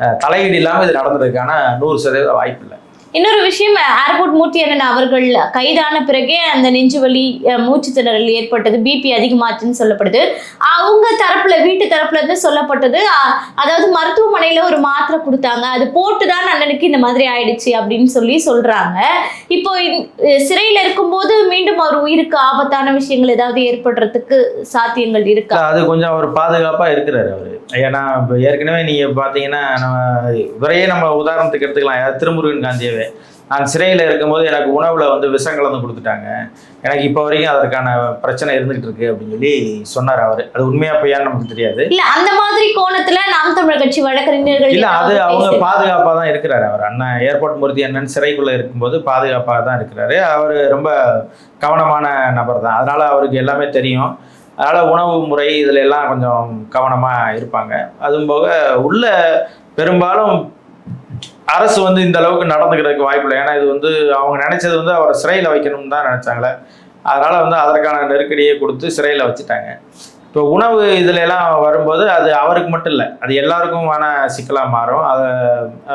A: அஹ், தலையீடு இல்லாமல் இது நடந்ததுக்கான நூறு சதவீத வாய்ப்பு இல்லை.
B: இன்னொரு விஷயம் ஏர்போர்ட் மூர்த்தி அண்ணன் அவர்கள் கைதான பிறகே அந்த நெஞ்சுவலி மூச்சு திணறல் ஏற்பட்டது பிபி அதிகமாச்சுன்னு சொல்லப்படுது. அவங்க தரப்புல வீட்டு தரப்புல இருந்து சொல்லப்பட்டது அதாவது மருத்துவமனையில ஒரு மாத்திரை கொடுத்தாங்க. அது போட்டுதான் அண்ணனுக்கு இந்த மாதிரி ஆயிடுச்சு அப்படின்னு சொல்லி சொல்றாங்க. இப்போ சிறையில இருக்கும்போது மீண்டும் அவர் உயிருக்கு ஆபத்தான விஷயங்கள் ஏதாவது ஏற்படுறதுக்கு சாத்தியங்கள் இருக்கா?
A: அது கொஞ்சம் அவர் பாதுகாப்பாக இருக்கிறாரு அவர். ஏன்னா ஏற்கனவே நீங்கள் பார்த்தீங்கன்னா நம்ம இவரையே நம்ம உதாரணத்துக்கு எடுத்துக்கலாம். திருமுருகன் காந்தியவே. நான் சிறையில் இருக்கும்போது எனக்கு உணவில் வந்து விஷம் கலந்து கொடுத்துட்டாங்க. எனக்கு இப்போ வரைக்கும் அதற்கான பிரச்சனை இருந்துகிட்டு இருக்கு அப்படின்னு சொல்லி சொன்னார் அவர். அது உண்மையா பொய்யான்னு நமக்கு தெரியாது.
B: இல்ல அந்த மாதிரி கோணத்துல நாம் தமிழர் கட்சி வழக்கறிஞர்கள்
A: இல்ல அது அவங்க பாதுகாப்பாக தான் இருக்கிறாரு அவர். அண்ணன் ஏர்போர்ட் மூர்த்தி அண்ணன் சிறைக்குள்ள இருக்கும்போது பாதுகாப்பாக தான் இருக்கிறாரு. அவர் ரொம்ப கவனமான நபர் தான். அதனால அவருக்கு எல்லாமே தெரியும். அதனால உணவு முறை இதுல எல்லாம் கொஞ்சம் கவனமா இருப்பாங்க. அதுவும் போக உள்ள பெரும்பாலும் அரசு வந்து இந்த அளவுக்கு நடந்துக்கிறதுக்கு வாய்ப்பு இல்லை. ஏன்னா இது வந்து அவங்க நினைச்சது வந்து அவரை சிறையில் வைக்கணும்னு தான் நினைச்சாங்களே. அதனால வந்து அதற்கான நெருக்கடியை கொடுத்து சிறையில் வச்சுட்டாங்க. இப்போ உணவு இதுல எல்லாம் வரும்போது அது அவருக்கு மட்டும் இல்லை அது எல்லாருக்குமான சிக்கலாக மாறும். அதை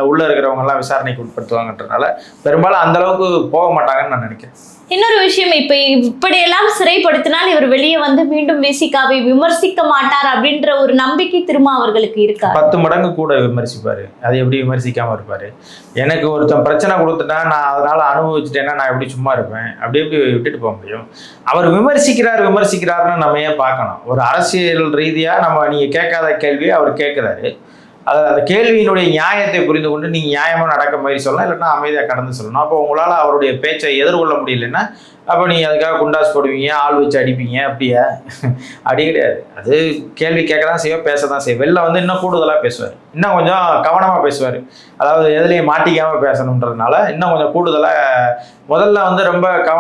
A: உள்ளே உள்ள விசாரணைக்கு உட்படுத்துவாங்கன்றதுனால பெரும்பாலும் அந்த அளவுக்கு போக மாட்டாங்கன்னு நான் நினைக்கிறேன்.
B: இன்னொரு விஷயம் இப்ப இப்படியெல்லாம் சிறைப்படுத்தினால் இவர் வெளியே வந்து மீண்டும் விசிகாவை விமர்சிக்க மாட்டார் அப்படின்ற ஒரு நம்பிக்கை திரும்ப அவர்களுக்கு இருக்கா?
A: பத்து மடங்கு கூட விமர்சிப்பாரு. அது எப்படி விமர்சிக்காம இருப்பாரு? எனக்கு ஒருத்தன் பிரச்சனை கொடுத்துட்டா நான் அதனால அனுபவிச்சுட்டேன்னா நான் எப்படி சும்மா இருப்பேன்? அப்படி எப்படி விட்டுட்டு போக முடியும்? அவர் விமர்சிக்கிறார் விமர்சிக்கிறாருன்னு நம்ம ஏன் பார்க்கணும்? ஒரு அரசியல் ரீதியா நம்ம நீங்க கேட்காத கேள்வியை அவர் கேட்கிறாரு. அதாவது அந்த கேள்வியினுடைய நியாயத்தை புரிந்து கொண்டு நீங்கள் நியாயமாக நடக்க மாதிரி சொல்லலாம் இல்லைன்னா அமைதியாக கடந்து சொல்லணும். அப்போ உங்களால் அவருடைய பேச்சை எதிர்கொள்ள முடியலன்னா அப்போ நீங்கள் அதுக்காக குண்டாஸ் போடுவீங்க ஆள் வச்சு அடிப்பீங்க அப்படியா? அப்படி கிடையாது. அது கேள்வி கேட்க தான் செய்வோம் பேச தான் செய்வோம் வெளில வந்து இன்னும் கூடுதலாக பேசுவார். இன்னும் கொஞ்சம் கவனமாக பேசுவார். அதாவது எதுலேயும் மாட்டிக்காமல் பேசணுன்றதுனால இன்னும் கொஞ்சம் கூடுதலாக முதல்ல வந்து ரொம்ப கவ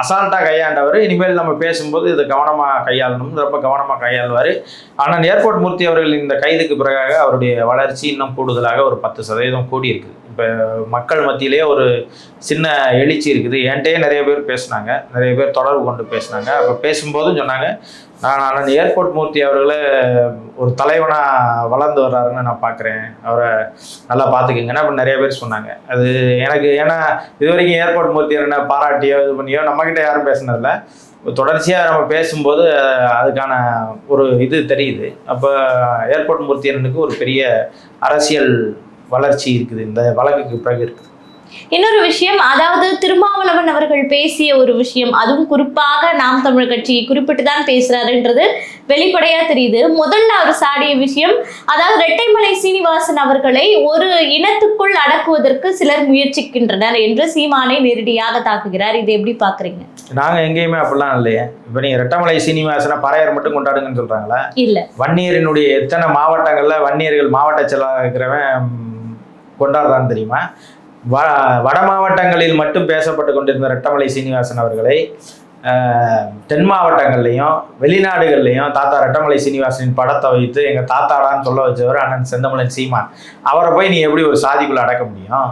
A: அசால்ட்டாக கையாண்டவர். இனிமேல் நம்ம பேசும்போது இது கவனமாக கையாளணும்னு ரொம்ப கவனமாக கையாளுவார். ஆனால் ஏர்போர்ட் மூர்த்தி அவர்கள் இந்த கைதுக்கு பிறகாக அவருடைய வளர்ச்சி இன்னும் கூடுதலாக ஒரு பத்து சதவீதம் கூடி இருக்குது இப்போ மக்கள் மத்தியிலேயே ஒரு சின்ன எழுச்சி இருக்குது. என்கிட்டயே நிறைய பேர் பேசினாங்க. நிறைய பேர் தொடர்பு கொண்டு பேசினாங்க. அப்போ பேசும்போதும் சொன்னாங்க நான் அந்த ஏர்போர்ட் மூர்த்தி அவர்களை ஒரு தலைவனாக வளர்ந்து வர்றாருன்னு நான் பார்க்குறேன் அவரை நல்லா பார்த்துக்குங்கன்னு அப்படி நிறைய பேர் சொன்னாங்க. அது எனக்கு ஏன்னா இது வரைக்கும் ஏர்போர்ட் மூர்த்தி என்ன பாராட்டியோ இது பண்ணியோ நம்மக்கிட்ட யாரும் பேசுனதில்ல. தொடர்ச்சியாக நம்ம பேசும்போது அதுக்கான ஒரு இது தெரியுது. அப்போ ஏர்போர்ட் மூர்த்தி அண்ணனுக்கு ஒரு பெரிய அரசியல் வளர்ச்சி இருக்குது. இந்த வழக்குக்கு பிறகு இருக்குது.
B: இன்னொரு விஷயம் அதாவது திருமாவளவன் அவர்கள் பேசிய ஒரு விஷயம். அதுவும் குறிப்பாக நாம் தமிழர் கட்சி குறிப்பிட்டு தான் பேசுறாருன்றது வெளிப்படையா தெரியுது. முதல்ல அவர் சாடிய விஷயம் அதாவது ரெட்டைமலை சீனிவாசன் அவர்களை ஒரு இனத்துக்குள் அடக்குவதற்கு சிலர் முயற்சிக்கின்றனர் என்று சீமானை நேரடியாக தாக்குகிறார். இதை எப்படி பாக்குறீங்க
A: நாங்கள் எங்கேயுமே அப்படிலாம் இல்லையே. இப்போ நீங்கள் ரெட்டமலை சீனிவாசனை பறையர் மட்டும் கொண்டாடுங்கன்னு சொல்கிறாங்களா
B: இல்ல.
A: வன்னியரினுடைய எத்தனை மாவட்டங்களில் வன்னியர்கள் மாவட்ட செயலாளர் இருக்கிறவன் கொண்டாடுறான்னு தெரியுமா? வ வட மாவட்டங்களில் மட்டும் பேசப்பட்டு கொண்டிருந்த ரெட்டமலை சீனிவாசன் அவர்களை தென் மாவட்டங்கள்லையும் வெளிநாடுகள்லையும் தாத்தா ரெட்டமலை சீனிவாசனின் படத்தை வைத்து எங்கள் தாத்தாடான்னு சொல்ல வச்சவர் அண்ணன் செந்தமலன் சீமான். அவரை போய் நீ எப்படி ஒரு சாதிக்குள்ளே அடக்க முடியும்?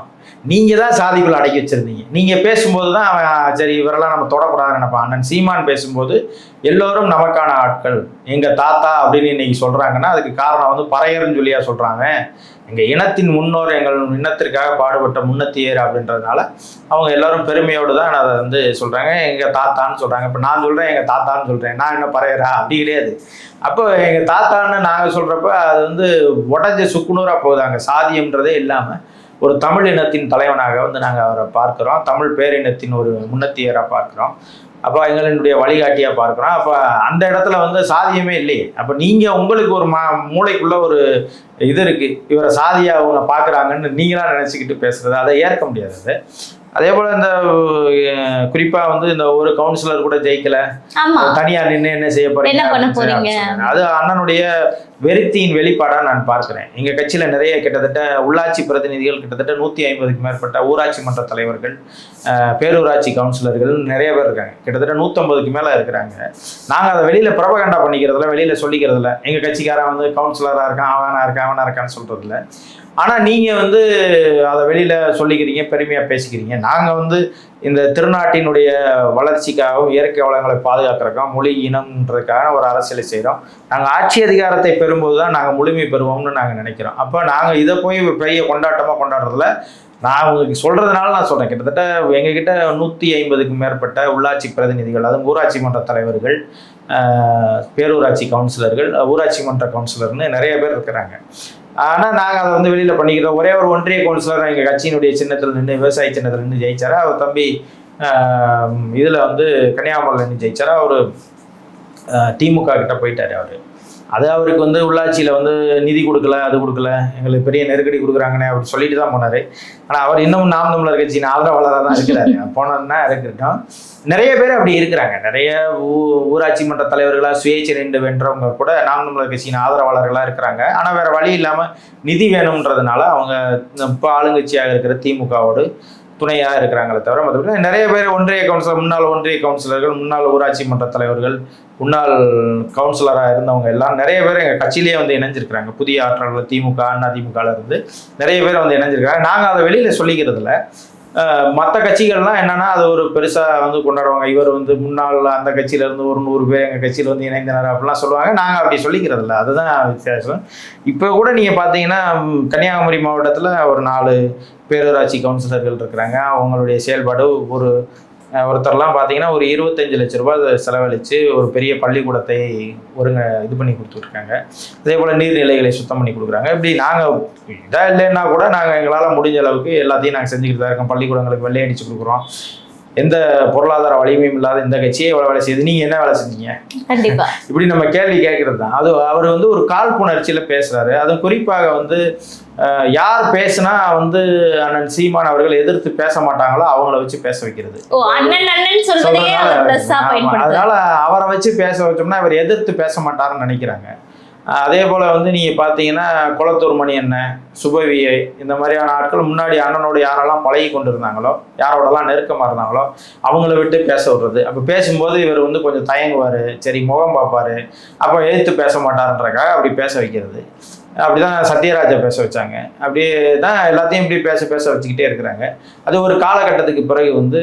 A: நீங்கள் தான் சாதிக்குள்ள அடக்கி வச்சிருந்தீங்க. நீங்கள் பேசும்போது தான் அவன் சரி இவரெல்லாம் நம்ம தொடக்கூடாதுன்னு நினைப்பான் அண்ணன் சீமான் பேசும்போது எல்லோரும் நமக்கான ஆட்கள். எங்கள் தாத்தா அப்படின்னு இன்னைக்கு சொல்கிறாங்கன்னா அதுக்கு காரணம் வந்து பறையர்னு சொல்லியா சொல்கிறாங்க எங்கள் இனத்தின் முன்னோர் எங்கள் இனத்திற்காக பாடுபட்ட முன்னத்தியர் அப்படின்றதுனால அவங்க எல்லாரும் பெருமையோடு தான் அதை வந்து சொல்கிறாங்க எங்கள் தாத்தான்னு சொல்கிறாங்க இப்போ நான் சொல்கிறேன் எங்கள் தாத்தான்னு சொல்கிறேன் நான் என்ன பறையரா? அப்படி கிடையாது. அப்போ எங்கள் தாத்தான்னு நாங்கள் சொல்கிறப்ப அது வந்து உடஞ்ச சுக்குநூறாக போகுது அங்கே. இல்லாமல் ஒரு தமிழ் இனத்தின் தலைவனாக வந்து நாங்கள் அவரை பார்க்குறோம். தமிழ் பேரினத்தின் ஒரு முன்னத்தியராக பார்க்குறோம். அப்போ எங்களினுடைய வழிகாட்டியாக பார்க்குறோம். அப்போ அந்த இடத்துல வந்து சாதியமே இல்லையே. அப்போ நீங்கள் உங்களுக்கு ஒரு மா மூளைக்குள்ள ஒரு இது இருக்குது இவரை சாதியாக அவங்க பார்க்குறாங்கன்னு நீங்களாம் நினச்சிக்கிட்டு பேசுகிறது அதை ஏற்க முடியாது அது போல் இந்த குறிப்பாக வந்து இந்த ஒரு கவுன்சிலர் கூட ஜெயிக்கல.
B: ஆமா.
A: தனியார் நின்று என்ன செய்ய போறீங்க. அது அண்ணனுடைய வெறுத்தியின் வெளிப்பாடா நான் பார்க்கிறேன். எங்க கட்சியில நிறைய கிட்டத்தட்ட உள்ளாட்சி பிரதிநிதிகள் கிட்டத்தட்ட நூத்தி ஐம்பதுக்கு மேற்பட்ட ஊராட்சி மன்ற தலைவர்கள் பேரூராட்சி கவுன்சிலர்கள் நிறைய பேர் இருக்காங்க. கிட்டத்தட்ட நூத்தம்பதுக்கு மேல இருக்கிறாங்க. நாங்க அதை வெளியில பிரபகண்டா பண்ணிக்கிறதுல வெளியில சொல்லிக்கிறதுல எங்க கட்சிக்காரன் வந்து கவுன்சிலரா இருக்கான் அவனா இருக்கான் அவனா இருக்கான்னு சொல்றதுல ஆனால் நீங்கள் வந்து அதை வெளியில் சொல்லிக்கிறீங்க பெருமையாக பேசிக்கிறீங்க. நாங்கள் வந்து இந்த திருநாட்டினுடைய வளர்ச்சிக்காகவும் இயற்கை வளங்களை பாதுகாக்கிறக்கும் மொழி இனம்ன்றதுக்காக ஒரு அரசியலை செய்கிறோம் நாங்கள் ஆட்சி அதிகாரத்தை பெறும்போது தான் நாங்கள் முழுமை பெறுவோம்னு நாங்கள் நினைக்கிறோம். அப்போ நாங்கள் இதை போய் பெரிய கொண்டாட்டமாக கொண்டாடுறதுல நான் உங்களுக்கு சொல்கிறதுனால நான் சொல்கிறேன் கிட்டத்தட்ட எங்ககிட்ட நூற்றி ஐம்பதுக்கும் மேற்பட்ட உள்ளாட்சி பிரதிநிதிகள் அதுவும் ஊராட்சி மன்ற தலைவர்கள் பேரூராட்சி கவுன்சிலர்கள் ஊராட்சி மன்ற கவுன்சிலர்னு நிறைய பேர் இருக்கிறாங்க. ஆனால் நாங்கள் அதை வந்து வெளியில் பண்ணிக்கிறோம். ஒரே ஒரு ஒன்றிய கவுன்சிலர் எங்கள் கட்சியினுடைய சின்னத்தில் நின்று விவசாய சின்னத்தில் நின்று ஜெயிச்சார். அவர் தம்பி இதில் வந்து கன்னியாகுமரியில் நின்று ஜெயிச்சார். அவர் திமுக கிட்ட போயிட்டார் அவர். அது அவருக்கு வந்து உள்ளாட்சியில் வந்து நிதி கொடுக்கல அது கொடுக்கல. எங்களுக்கு பெரிய நெருக்கடி கொடுக்குறாங்கன்னு அப்படி சொல்லிட்டு தான் போனார். ஆனால் அவர் இன்னும் நாம் தமிழர் கட்சியின் ஆதரவாளராக தான் இருக்கிறாரு. போனோன்னா இருக்கட்டும். நிறைய பேர் அப்படி இருக்கிறாங்க. நிறைய ஊ- ஊராட்சி மன்ற தலைவர்களாக சுயேட்சை நின்று வென்றவங்க கூட நாம் தமிழர் கட்சியின் ஆதரவாளர்களாக இருக்கிறாங்க. ஆனால் வேறு வழி இல்லாமல் நிதி வேணுன்றதுனால அவங்க இப்போ ஆளுங்கட்சியாக இருக்கிற திமுகவோடு துணையாக இருக்கிறாங்களே தவிர மற்றபடி நிறைய பேர் ஒன்றிய கவுன்சிலர் முன்னாள் ஒன்றிய கவுன்சிலர்கள் முன்னாள் ஊராட்சி மன்ற தலைவர்கள் முன்னாள் கவுன்சிலராக இருந்தவங்க எல்லாம் நிறைய பேர் எங்கள் கட்சியிலேயே வந்து இணைஞ்சிருக்கிறாங்க. புதிய ஆற்றல்கள் திமுக அண்ணா திமுகல இருந்து நிறைய பேர் வந்து இணைஞ்சிருக்கிறாங்க. நாங்கள் அதை வெளியில் சொல்லிக்கிறதுல மற்ற கட்சிகள்லாம் என்னன்னா அது ஒரு பெருசாக வந்து கொண்டாடுவாங்க. இவர் வந்து முன்னாள் அந்த கட்சியில இருந்து ஒரு நூறு பேர் எங்கள் கட்சியில் வந்து இணைந்தனர் அப்படிலாம் சொல்லுவாங்க. நாங்கள் அப்படி சொல்லிக்கிறது இல்லை அதுதான் வித்தியாசம். இப்போ கூட நீங்கள் பார்த்தீங்கன்னா கன்னியாகுமரி மாவட்டத்தில் ஒரு நாலு பேரூராட்சி கவுன்சிலர்கள் இருக்கிறாங்க. அவங்களுடைய செயல்பாடு ஒரு ஒருத்தர்லாம் பார்த்தீங்கன்னா ஒரு இருபத்தஞ்சு லட்ச ரூபாய் செலவழித்து ஒரு பெரிய பள்ளிக்கூடத்தை ஒருங்க இது பண்ணி கொடுத்துட்ருக்காங்க. அதே போல் நீர்நிலைகளை சுத்தம் பண்ணி கொடுக்குறாங்க. இப்படி நாங்கள் இதாக இல்லைன்னா கூட நாங்கள் எங்களால் முடிஞ்ச அளவுக்கு எல்லாத்தையும் நாங்கள் செஞ்சுக்கிட்டு தான் இருக்கோம். பள்ளிக்கூடங்களுக்கு வெள்ளை கொடுக்குறோம். எந்த பொருளாதார வலிமையும் இல்லாத இந்த கட்சியே எவ்வளோ வேலை செய்யுது. நீங்கள் என்ன வேலை செஞ்சீங்க?
B: கண்டிப்பா.
A: இப்படி நம்ம கேள்வி கேட்கறது தான் அது அவர் வந்து ஒரு காழ்ப்புணர்ச்சியில் பேசுறாரு. அதுவும் குறிப்பாக வந்து யார் பேசுனா வந்து அண்ணன் சீமான் அவர்கள் எதிர்த்து பேச மாட்டாங்களோ அவங்கள வச்சு பேச வைக்கிறது. அதனால அவரை வச்சு பேச வச்சோம்னா அவர் எதிர்த்து பேச மாட்டாருன்னு நினைக்கிறாங்க. அதே போல் வந்து நீங்கள் பார்த்தீங்கன்னா குளத்தூர் மணி அண்ணன் சுபவியை இந்த மாதிரியான ஆட்கள் முன்னாடி அண்ணனோட யாரெல்லாம் பழகி கொண்டு இருந்தாங்களோ யாரோடலாம் நெருக்கமாக இருந்தாங்களோ அவங்கள விட்டு பேச விடுறது. அப்போ பேசும்போது இவர் வந்து கொஞ்சம் தயங்குவார். சரி முகம் பார்ப்பார். அப்போ எழுத்து பேச மாட்டாருன்றக்காக அப்படி பேச வைக்கிறது. அப்படிதான் சத்யராஜா பேச வச்சாங்க. அப்படியே தான் எல்லாத்தையும் இப்படி பேச பேச வச்சுக்கிட்டே இருக்கிறாங்க. அது ஒரு காலகட்டத்துக்கு பிறகு வந்து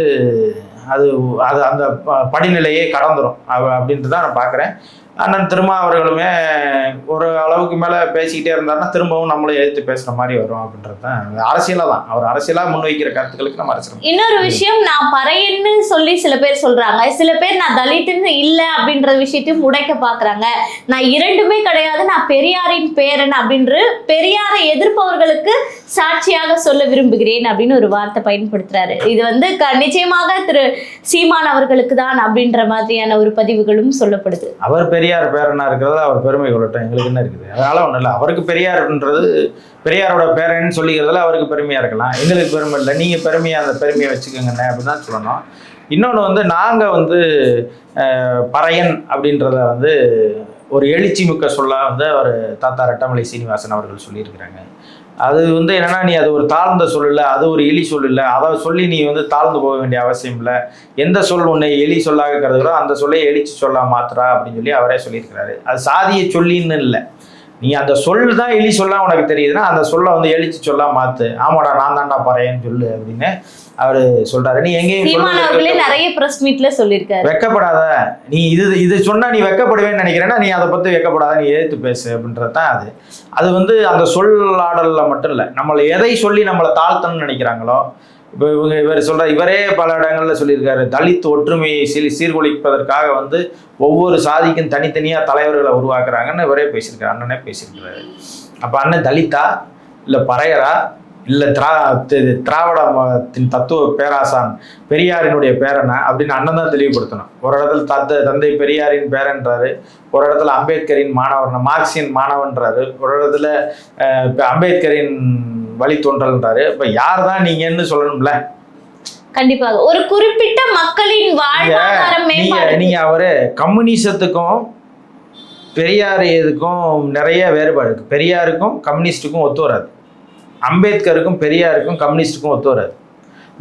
A: அது அது அந்த ப- படிநிலையே கடந்துரும். அவ- அப்படின்ட்டு தான் நான் பார்க்குறேன் அண்ணன் திருமா அவர்களுமே ஒரு அளவுக்கு மேலே பேசிக்கிட்டே இருந்தாருன்னா திரும்பவும் நம்மளை எதிர்த்து பேசுகிற மாதிரி வரும் அப்படின்றது தான் அரசியலாக தான். அவர் அரசியலாக முன்வைக்கிற கருத்துக்களுக்கு நம்ம அரசியல்
B: இன்னொரு விஷயம் நான் பறையன்னு சொல்லி சில பேர் சொல்கிறாங்க சில பேர் நான் தலித்துன்னு இல்லை அப்படின்ற விஷயத்தையும் உடைக்க பார்க்குறாங்க நான் இரண்டுமே கிடையாது. நான் பெரியாரின் பேரன் அப்படின்று பெரியாரை எதிர்ப்பவர்களுக்கு சாட்சியாக சொல்ல விரும்புகிறேன் அப்படின்னு ஒரு வார்த்தை பயன்படுத்துறாரு. இது வந்து க- நிச்சயமாக திரு சீமான் அவர்களுக்கு தான் அப்படின்ற மாதிரியான ஒரு பதிவுகளும் சொல்லப்படுது.
A: அவர் பெரியார் பேரனா இருக்கிறது அவர் பெருமை கொள்ளட்டும். எங்களுக்கு என்ன இருக்குது? அதனால ஒன்றும் இல்லை. அவருக்கு பெரியார்ன்றது பெரியாரோட பேரன்னு சொல்லிக்கிறதுல அவருக்கு பெருமையாக இருக்கலாம். எங்களுக்கு பெருமை இல்லை. நீங்கள் பெருமையாக அந்த பெருமையை வச்சுக்கோங்கண்ணே அப்படின்னு தான் சொல்லணும். இன்னொன்று வந்து நாங்கள் வந்து பறையன் அப்படின்றத வந்து ஒரு எழுச்சி மிக்க சொல்ல வந்து அவர் தாத்தா ரெட்டமலை சீனிவாசன் அவர்கள் சொல்லியிருக்கிறாங்க. அது வந்து என்னன்னா நீ அது ஒரு தாழ்ந்த சொல்லல அது ஒரு எலி சொல்லல அதை சொல்லி நீ வந்து தாழ்ந்து போக வேண்டிய அவசியம் இல்லை. எந்த சொல் உன்னை எலி சொல்லாக கருதுகிறோ அந்த சொல்லை எலிச்சு சொல்லா மாத்திரா அப்படின்னு சொல்லி அவரே சொல்லியிருக்கிறாரு. அது சாதியை சொல்லின்னு இல்லை. நீ அந்த சொல் தான் எலி சொல்லா உனக்கு தெரியுதுன்னா அந்த சொல்லை வந்து எலிச்சு சொல்லா மாத்து. ஆமாடா நான் தான்டா பறையன்னு சொல்லு அப்படின்னு அவரு சொல்றாரு. நீ எங்கேயும்
B: நிறைய பிரஸ் மீட்ல சொல்லியிருக்காரு.
A: வெக்கப்படாத. நீ இது இது சொன்னா நீ வெக்கப்படுவேன்னு நினைக்கிறேன்னா நீ அதை பத்தி வெக்கப்படாத. நீ எதிர்த்து பேசு அப்படின்றது தான் அது. அது வந்து அந்த சொல்லாடல்ல மட்டும் இல்லை. நம்மளை எதை சொல்லி நம்மளை தாழ்த்தணும்னு நினைக்கிறாங்களோ இப்போ இவங்க இவர் சொல்ற இவரே பல இடங்கள்ல சொல்லியிருக்காரு. தலித் ஒற்றுமையை சீர் சீர்குலைப்பதற்காக வந்து ஒவ்வொரு சாதிக்கும் தனித்தனியா தலைவர்களை உருவாக்குறாங்கன்னு இவரே பேசியிருக்காரு. அண்ணனே பேசியிருக்கிறாரு. அப்ப அண்ணன் தலித்தா? இல்ல பறையரா? இல்ல திரா திராவிட மதத்தின் தத்துவ பேராசான் பெரியாரினுடைய பேரனா அப்படின்னு அண்ணன் தான் தெளிவுபடுத்தணும். ஒரு இடத்துல தத்த தந்தை பெரியாரின் பேரன்றாரு ஒரு இடத்துல அம்பேத்கரின் மாணவன் மார்க்சியன் மாணவன்றாரு ஒரு இடத்துல இப்ப அம்பேத்கரின் வழித்தோன்றல்ன்றாரு இப்ப யார் தான் நீங்கன்னு சொல்லணும்ல?
B: கண்டிப்பாக ஒரு குறிப்பிட்ட மக்களின் வாழ்வாதாரம்
A: நீங்க அவரு கம்யூனிசத்துக்கும் பெரியார் இதுக்கும் நிறைய வேறுபாடு இருக்கு. பெரியாருக்கும் கம்யூனிஸ்டுக்கும் ஒத்து வராது. அம்பேத்கருக்கும் பெரியாருக்கும் கம்யூனிஸ்டுக்கும் ஒத்து வராது.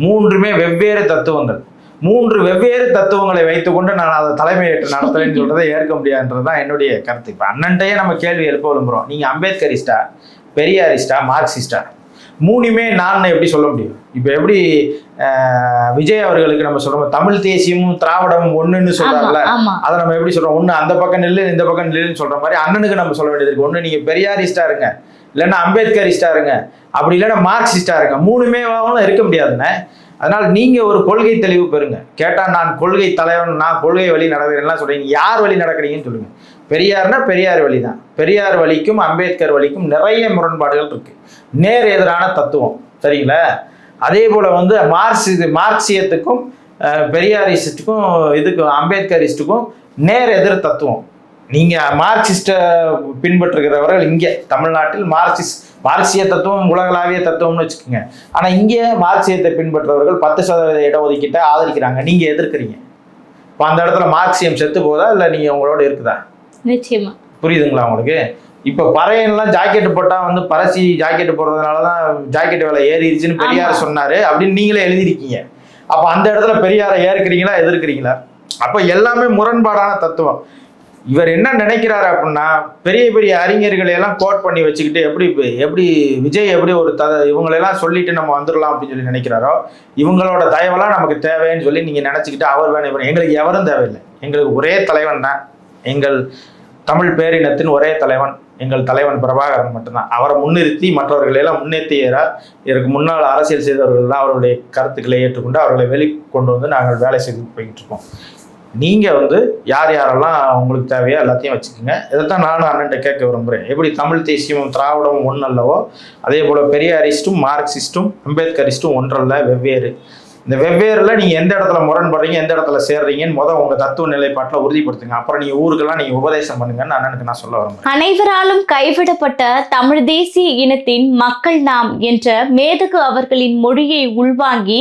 A: மூன்றுமே வெவ்வேறு தத்துவங்கள். மூன்று வெவ்வேறு தத்துவங்களை வைத்துக்கொண்டு நான் அதை தலைமையேற்று நடத்துறேன்னு சொல்றதை ஏற்க முடியாதுன்றது தான் என்னுடைய கருத்து. இப்போ அண்ணன்ட்டையே நம்ம கேள்வி எழுப்ப விரும்புகிறோம் நீங்கள் அம்பேத்கரிஸ்டா பெரியாரிஸ்டா மார்க்சிஸ்டா? மூணுமே நான் எப்படி சொல்ல முடியும்? இப்போ எப்படி விஜய் அவர்களுக்கு நம்ம சொல்றோம் தமிழ் தேசியமும் திராவிடமும் ஒண்ணுன்னு சொல்றாங்கல்ல அதை நம்ம எப்படி சொல்றோம்? ஒண்ணு அந்த பக்கம் நில்லு இந்த பக்கம் நில்லுன்னு சொல்ற மாதிரி அண்ணனுக்கு நம்ம சொல்ல வேண்டியது இருக்கு. ஒண்ணு நீங்க பெரியாரிஸ்டா இருங்க. இல்லைன்னா அம்பேத்கரிஸ்டா இருங்க அப்படி இல்லைன்னா மார்க்சிஸ்டா இருங்க மூணுமே வாங்கணும் இருக்க முடியாதுண்ணே அதனால நீங்க ஒரு கொள்கை தெளிவு பெறுங்க. கேட்டா நான் கொள்கை தலைவன் நான் கொள்கை வழி நடக்கிறேன்லாம் சொல்றீங்க. யார் வழி நடக்கிறீங்கன்னு சொல்லுங்க. பெரியார்னா பெரியார் வழி தான். பெரியார் வழிக்கும் அம்பேத்கர் வழிக்கும் நிறைய முரண்பாடுகள் இருக்கு. நேர் எதிரான தத்துவம். சரிங்களா? அதே போல வந்து மார்க்சி மார்க்சியத்துக்கும் பெரியாரிஸ்டுக்கும் இதுக்கும் அம்பேத்கரிஸ்டுக்கும் நேர் எதிர் தத்துவம். நீங்க மார்க்சிஸ்ட பின்பற்றுகிறவர்கள் இங்கே தமிழ்நாட்டில் மார்க்சிஸ் மார்க்சிய தத்துவம் உலகளாவிய தத்துவம்னு வச்சுக்கோங்க. ஆனா இங்கே மார்க்சியத்தை பின்பற்றுறவர்கள் பத்து சதவீத இடஒதுக்கீட்டை ஆதரிக்கிறாங்க. நீங்க எதிர்க்கிறீங்க. இப்போ அந்த இடத்துல மார்க்சியம் செத்து போதா இல்லை நீங்க உங்களோட இருக்குதா?
B: நிச்சயமா.
A: புரியுதுங்களா உங்களுக்கு? இப்போ பறையன்லாம் ஜாக்கெட் போட்டா வந்து பரசி ஜாக்கெட் போடுறதுனால தான் ஜாக்கெட் விலை ஏறிடுச்சுன்னு பெரியார். சொன்னாரு. அப்படின்னு நீங்களே எழுதிருக்கீங்க அப்போ அந்த இடத்துல பெரியாரை ஏற்கிறீங்களா எதிர்க்கிறீங்களா? அப்போ எல்லாமே முரண்பாடான தத்துவம். இவர் என்ன நினைக்கிறாரு அப்படின்னா பெரிய பெரிய அறிஞர்களை எல்லாம் கோட் பண்ணி வச்சுக்கிட்டு எப்படி எப்படி விஜய் எப்படி ஒரு த இவங்களெல்லாம் சொல்லிட்டு நம்ம வந்துடலாம் அப்படின்னு சொல்லி நினைக்கிறாரோ இவங்களோட தயவெல்லாம் நமக்கு தேவைன்னு சொல்லி நீங்கள் நினச்சிக்கிட்டு அவர் வேணும் இவர் எங்களுக்கு எவரும் தேவையில்லை. எங்களுக்கு ஒரே தலைவன் தான். எங்கள் தமிழ் பேரினத்தின் ஒரே தலைவன் எங்கள் தலைவன் பிரபாகரன் மட்டும்தான். அவரை முன்னிறுத்தி மற்றவர்களை எல்லாம் முன்னேற்றியரார் இதற்கு முன்னால் அரசியல் செய்தவர்கள்லாம் அவருடைய கருத்துக்களை ஏற்றுக்கொண்டு அவர்களை வெளிக்கொண்டு வந்து நாங்கள் வேலை செய்து போய்கிட்டு இருக்கோம். நீங்கள் வந்து யார் யாரெல்லாம் உங்களுக்கு தேவையோ எல்லாத்தையும் வச்சுக்கோங்க. இதைத்தான் நானும் அண்ணன்ட்ட கேட்க விரும்புகிறேன் எப்படி தமிழ் தேசியமும் திராவிடமும் ஒன்று அல்லவோ அதே போல் பெரியாரிஸ்ட்டும் மார்க்சிஸ்ட்டும் அம்பேத்கரிஸ்ட்டும் ஒன்றல்ல வெவ்வேறு. இந்த வெவ்வேறுல நீங்கள் எந்த இடத்துல முரண்படுறீங்க எந்த இடத்துல சேர்றீங்கன்னு முதல் உங்கள் தத்துவ நிலைப்பாட்டில் உறுதிப்படுத்துங்க. அப்புறம் நீங்கள் ஊருக்கெல்லாம் நீங்கள் உபதேசம் பண்ணுங்கன்னு அண்ணனுக்கு நான் சொல்ல வரேன்.
B: அனைவராலும் கைவிடப்பட்ட தமிழ் தேசிய இனத்தின் மக்கள் நாம் என்ற மேதகு அவர்களின் மொழியை உள்வாங்கி